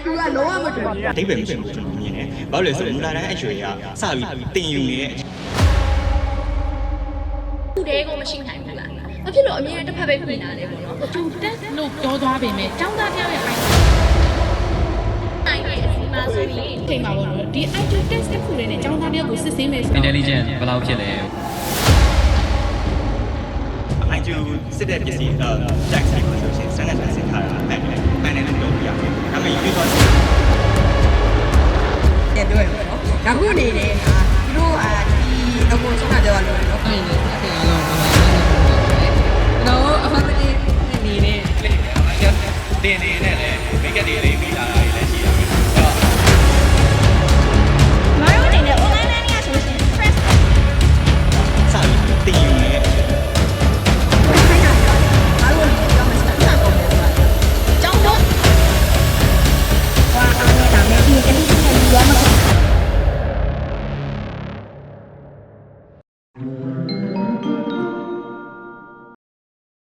IQ ကလုံးဝမတူဘူးအတိတ်ပဲမရှိဘူးကျွန်တော်မြင်တယ်ဘာလို့လဲဆိုတော့မူလာတိုင်းအရွယ်ကစပြီးတင်ယူနေတဲ့အချိန်သူတည်းကိုမရှိနိုင်ဘူးလား။ဘာဖြစ်လို့အမြဲတစ်ဖက်ပဲပြင်လာလဲပေါ့နော်ကျူတက်လို့ပြောသွားပေမဲ့ចောင်းသားပြောင်းရဲ့ IT ။နိုင်ရဲ့အစီအမဆိုရင်ချိန်မှာပေါ့နော်ဒီ IT test တစ်ခုလေးနဲ့ចောင်းသားပြောကိုစစ်ဆေးမယ်ဆိုတော့ intelligent ဘယ်လောက်ဖြစ်လဲ IQ စစ်တဲ့ပစ္စည်းအဲ jack ဆိုင်မှာဆိုရှင် でどういうこล้วォーリーで色はきのこそนะรู้อ่のはいねเราเอาไปนี่นี่นี่เราล่นเดี๋ยวเดี๋ยวดีนี่แน่เลยไม่แค่ดีเลยมีอะไร